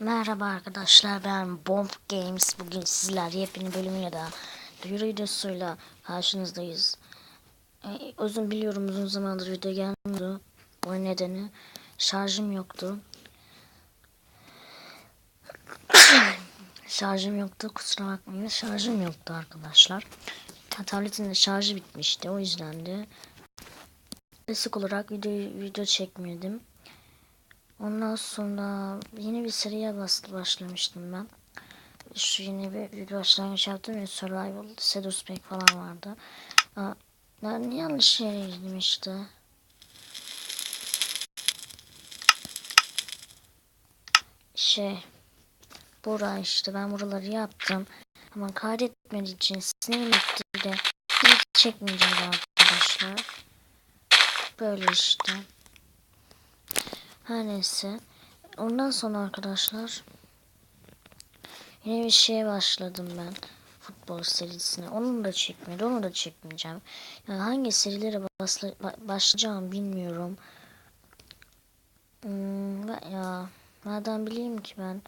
Merhaba arkadaşlar ben Bomb Games bugün sizler yepyeni bölümüyle daha duyuru videosuyla karşınızdayız. Ee, uzun biliyorum uzun zamandır video gelmiyordu. O nedeni şarjım yoktu. şarjım yoktu kusura bakmayın şarjım yoktu arkadaşlar. Ta- Tabletin de şarjı bitmişti o yüzden de klasik olarak video, video çekmedim. Ondan sonra yeni bir seriye bastı başlamıştım ben. Şu yeni bir, bir başlangıç yaptım ya Survival, Sedus Pack falan vardı. Aa, ben yanlış yere girdim işte. Şey, bura işte ben buraları yaptım. Ama kaydetmediği için sinirim de hiç çekmeyeceğim arkadaşlar. Böyle işte. Her neyse. Ondan sonra arkadaşlar yine bir şeye başladım ben. Futbol serisine. Onu da çekmedi. Onu da çekmeyeceğim. Yani hangi serilere basla, ba- başlayacağım bilmiyorum. Hmm, ya nereden bileyim ki ben.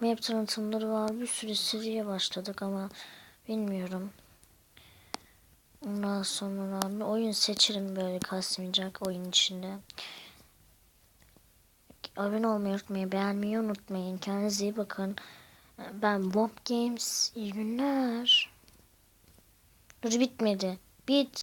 Map tanıtımları var. Bir sürü seriye başladık ama bilmiyorum. Ondan sonra oyun seçerim böyle kasmayacak oyun içinde. Abone olmayı unutmayın, beğenmeyi unutmayın. Kendinize iyi bakın. Ben Bob Games. İyi günler. Dur bitmedi. Bit.